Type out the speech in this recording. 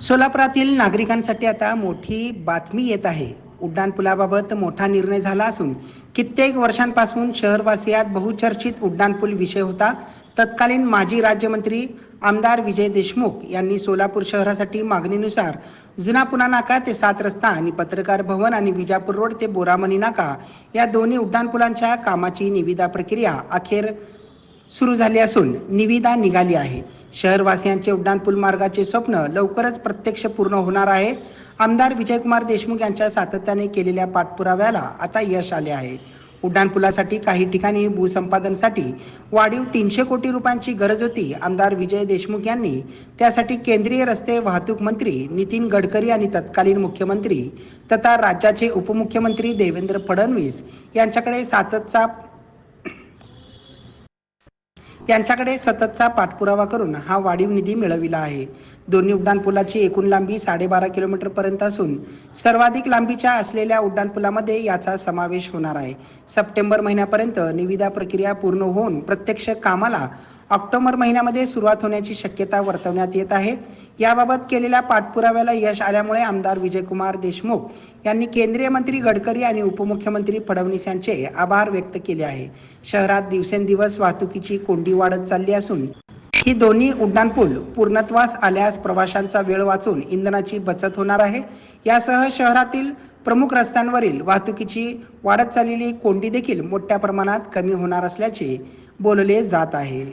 सोलापुरातील नागरिकांसाठी आता मोठी बातमी येत आहे. उड्डाणपुलाबाबत मोठा निर्णय झाला असून कित्येक वर्षांपासून शहरवासियात बहुचर्चित उड्डाणपूल विषय होता. तत्कालीन माजी राज्यमंत्री आमदार विजय देशमुख यांनी सोलापूर शहरासाठी मागणीनुसार जुना पुना नाका ते सात रस्ता आणि पत्रकार भवन आणि विजापूर रोड ते बोरामणी नाका या दोन्ही उड्डाणपुलांच्या कामाची निविदा प्रक्रिया अखेर सुरू झाली असून निविदा निघाली आहे. शहरवासियांचे उड्डाणपूल मार्गाचे स्वप्न लवकरच प्रत्यक्ष पूर्ण होणार आहे. आमदार विजयकुमार देशमुख यांच्या सातत्याने केलेल्या पाठपुराव्याला आता यश आले आहे. उड्डाणपुलासाठी काही ठिकाणी भूसंपादनसाठी वाढीव तीनशे कोटी रुपयांची गरज होती आमदार विजय देशमुख यांनी. त्यासाठी केंद्रीय रस्ते वाहतूक मंत्री नितीन गडकरी आणि तत्कालीन मुख्यमंत्री तथा राज्याचे उपमुख्यमंत्री देवेंद्र फडणवीस यांच्याकडे साततचा यांच्याकडे सततचा पाठपुरावा करून हा वाढीव निधी मिळविला आहे. दोन्ही उड्डाणपुलाची एकूण लांबी साडेबारा किलोमीटर पर्यंत असून सर्वाधिक लांबीच्या असलेल्या उड्डाणपुलामध्ये याचा समावेश होणार आहे. सप्टेंबर महिन्यापर्यंत निविदा प्रक्रिया पूर्ण होऊन प्रत्यक्ष कामाला ऑक्टोबर महिन्यामध्ये सुरुवात होण्याची शक्यता वर्तवण्यात येत आहे. याबाबत केलेल्या पाठपुराव्याला यश आल्यामुळे आमदार विजयकुमार देशमुख यांनी केंद्रीय मंत्री गडकरी आणि उपमुख्यमंत्री फडणवीस यांचे आभार व्यक्त केले आहे. शहरात दिवसेंदिवस वाहतुकीची कोंडी वाढत चालली असून ही दोन्ही उड्डाणपूल पूर्णत्वास आल्यास प्रवाशांचा वेळ वाचून इंधनाची बचत होणार आहे. यासह शहरातील प्रमुख रस्त्यांवरील वाहतुकीची वाढत चाललेली कोंडी देखील मोठ्या प्रमाणात कमी होणार असल्याचे बोलले जात आहे.